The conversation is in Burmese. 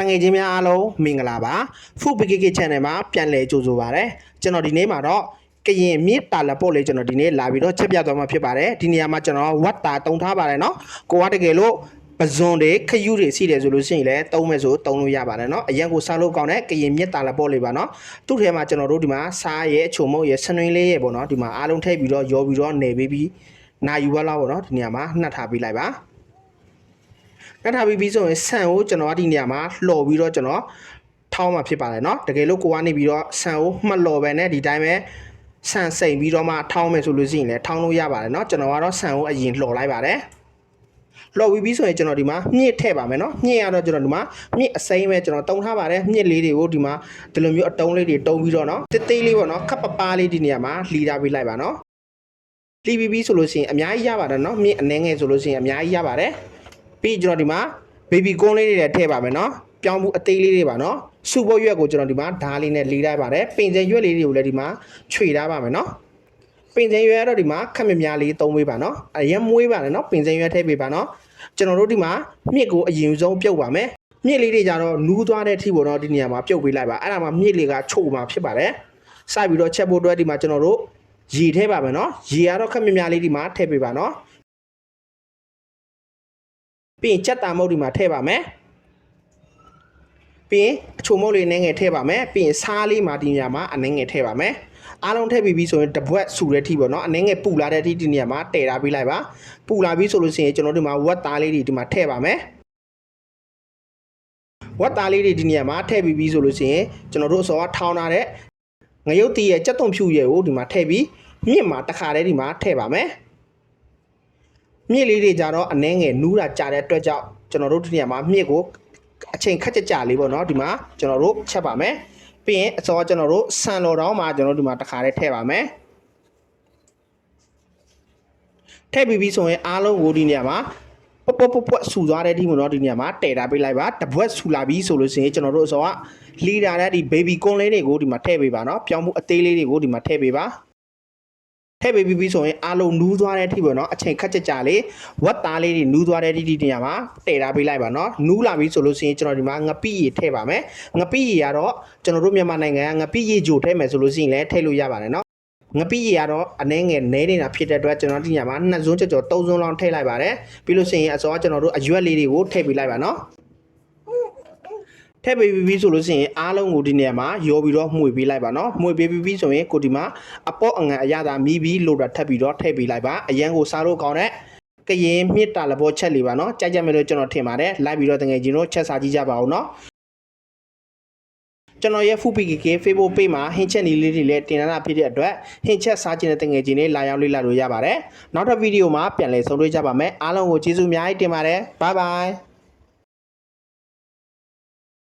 တငယ်ချင်းများအားလုံးမင်္ဂလာပါဖူ PKK channel မှာပြန်လည်ကြိုဆိုပါရစေကျွန်တော်ဒီနေ့မှာတော့ကရင်မြစ်တာလက်ပို့လေးကျွန်တော်ဒီနေ့လာပြီးတော့ချက်ပြသွားမှာဖြစ်ပါတယ်ဒီနေရာမှာကျွန်တော်ဝတ်တာတုံထားပါတယ်เนาะကိုကတကယ်လို့ပဇွန်တွေခယူတွေစီတယ်ဆိုလို့ရှိရင်လည်းတုံးမယ်ဆိုတုံးလို့ရပါတယ်เนาะအရင်ကိုစားလို့ကောင်းတဲ့ကရင်မြစ်တာလက်ပို့လေးပါเนาะသူ့ထဲမှာကျွန်တော်တို့ဒီမှာစားရဲ့အချုံမုတ်ရဲ့ဆနွင်းလေးရဲ့ပေါ့เนาะဒီမှာအားလုံးထည့်ပြီးတော့ရောပြီးတော့နေပြီးပြီးနာယူပါလားပေါ့เนาะဒီနေရာမှာနှက်ထားပေးလိုက်ပါ ကတ်ထားပြီးပြီးဆိုရင်ဆန်ကိုကျွန်တော်ကဒီနေရာမှာလှော်ပြီးတော့ကျွန်တော်ထောင်းမှာဖြစ်ပါတယ်เนาะတကယ်လို့ကိုကနေပြီးတော့ဆန်ကိုမှတ်လှော်ပဲနဲ့ဒီတိုင်းပဲဆန်စိန်ပြီးတော့မှထောင်းမယ်ဆိုလို့ရှိရင်လည်းထောင်းလို့ရပါတယ်เนาะကျွန်တော်ကတော့ဆန်ကိုအရင်လှော်လိုက်ပါတယ်လှော်ပြီးပြီးဆိုရင်ကျွန်တော်ဒီမှာမြင့်ထည့်ပါမယ်เนาะမြင့်ရတော့ကျွန်တော်ဒီမှာမြင့်အစိမ်းပဲကျွန်တော်တုံထားပါတယ်မြင့်လေးတွေကိုဒီမှာဒီလိုမျိုးအတုံးလေးတွေတုံးပြီးတော့เนาะတစ်သေးလေးပေါ့เนาะခပ်ပပလေးဒီနေရာမှာလှီထားပေးလိုက်ပါเนาะလှီပြီးပြီးဆိုလို့ရှိရင်အများကြီးရပါတယ်เนาะမြင့်အနှဲငယ်ဆိုလို့ရှိရင်အများကြီးရပါတယ် ပြီးကျွန်တော်ဒီမှာ baby corn လေးတွေလည်းထည့်ပါမယ်နော်ပြောင်းမှုအသေးလေးတွေပါနော်စူပေါ်ရွက်ကိုကျွန်တော်ဒီမှာဓားလေးနဲ့လေးလိုက်ပါတယ်ပင်စင်ရွက်လေးတွေကိုလည်းဒီမှာခြွေထားပါမယ်နော်ပင်စင်ရွက်ကတော့ဒီမှာခက်မြများလေးသုံးပေးပါနော်အရင်မွေးပါနဲ့နော်ပင်စင်ရွက်ထည့်ပေးပါနော်ကျွန်တော်တို့ဒီမှာမြစ်ကိုအရင်ဆုံးပြုတ်ပါမယ်မြစ်လေးတွေကြတော့နူးသွားတဲ့အထိပေါ်တော့ဒီနေရာမှာပြုတ်ပေးလိုက်ပါအဲ့ဒါမှမြစ်လေးကချို့မှာဖြစ်ပါတယ်စပြီးတော့ချက်ဖို့အတွက်ဒီမှာကျွန်တော်တို့ရေထည့်ပါမယ်နော်ရေကတော့ခက်မြများလေးဒီမှာထည့်ပေးပါနော် ပြီးရင်ကြက်တာမုတ်ဒီမှာထည့်ပါမယ်ပြီးရင်အချိုမုတ်လေးနည်းငယ်ထည့်ပါမယ်ပြီးရင်စားလေးမှာဒီနေရာမှာအနည်းငယ်ထည့်ပါမယ်အားလုံးထည့်ပြီးပြီဆိုရင်တပွက်ဆူတဲ့အထိပေါ့နော်အနည်းငယ်ပူလာတဲ့အထိဒီနေရာမှာတည်ထားပေးလိုက်ပါပူလာပြီဆိုလို့ရှိရင်ကျွန်တော်ဒီမှာဝက်သားလေးတွေဒီမှာထည့်ပါမယ်ဝက်သားလေးတွေဒီနေရာမှာထည့်ပြီးပြီဆိုလို့ရှိရင်ကျွန်တော်တို့အစောကထောင်းထားတဲ့ငရုတ်တီရဲ့ကြက်သွန်ဖြူရဲ့ကိုဒီမှာထည့်ပြီးမြင့်မှာတစ်ခါတည်းဒီမှာထည့်ပါမယ် မြစ်လေးတွေကြတော့အနှဲငယ်နူးတာကြာတဲ့အတွက်ကြောင့်ကျွန်တော်တို့ဒီနေရာမှာမြစ်ကိုအချိန်ခက်ကြကြလေးပေါ့နော်ဒီမှာကျွန်တော်တို့ချက်ပါမယ်ပြီးရင်အစောကျွန်တော်တို့ဆန်လော်တောင်းမှာကျွန်တော်တို့ဒီမှာတစ်ခါလေးထည့်ပါမယ်ထည့်ပြီးပြီဆိုရင်အားလုံးကိုဒီနေရာမှာပပပပဆူသွားတဲ့ဒီမို့နော်ဒီနေရာမှာတည်တာပေးလိုက်ပါတပွက်ဆူလာပြီဆိုလို့ရှိရင်ကျွန်တော်တို့အစောကလီတာတဲ့ဒီ baby corn လေးတွေကိုဒီမှာထည့်ပေးပါနော်ပြောင်းမှုအသေးလေးတွေကိုဒီမှာထည့်ပေးပါ ထည့်ပေးပြီးပြီးဆိုရင်အားလုံးနူးသွားတဲ့အထိပေါ့နော်အချိန်ခက်ကြကြလေးဝက်သားလေးတွေနူးသွားတဲ့ဒီဒီနေရာမှာတည်ထားပေးလိုက်ပါနော်နူးလာပြီဆိုလို့ရှိရင်ကျွန်တော်ဒီမှာငပိရီထည့်ပါမယ်ငပိရီကတော့ကျွန်တော်တို့မြန်မာနိုင်ငံကငပိရီဂျိုထည့်မယ်ဆိုလို့ရှိရင်လည်းထည့်လို့ရပါတယ်နော်ငပိရီကတော့အနှဲငယ်နဲနေတာဖြစ်တဲ့အတွက်ကျွန်တော်ဒီညမှာနှစ်စွန်းကြော်ကြော်သုံးစွန်းလောက်ထည့်လိုက်ပါတယ်ပြီးလို့ရှိရင်အစောကကျွန်တော်တို့အရွက်လေးတွေကိုထည့်ပေးလိုက်ပါနော် ထည့်ပေးပြီးဆိုလို့ရှိရင်အားလုံးကိုဒီနေရာမှာရောပြီးတော့မှွေပေးလိုက်ပါနော်မှွေပေးပြီးဆိုရင်ကိုဒီမှာအပေါ့အငံအရသာမီးပြီးလို့တာထပ်ပြီးတော့ထည့်ပေးလိုက်ပါအရန်ကိုစားလို့ကောင်းတဲ့ကရင်မြစ်တာလဘောချက်လေးပါနော်ကြိုက်ကြမယ်လို့ကျွန်တော်ထင်ပါတယ်လိုက်ပြီးတော့တကယ်ကြီးတို့ချက်စားကြည့်ကြပါဦးနော်ကျွန်တော်ရဲ့ FPKK Facebook page မှာဟင်းချက်နည်းလေးတွေလည်းတင်ထားတာဖြစ်တဲ့အတွက်ဟင်းချက်စားခြင်းတဲ့တငယ်ချင်းတွေလာရောက်လေ့လာလို့ရပါတယ်နောက်ထပ်ဗီဒီယိုမှာပြန်လည်ဆုံတွေ့ကြပါမယ်အားလုံးကိုကျေးဇူးအများကြီးတင်ပါတယ် bye bye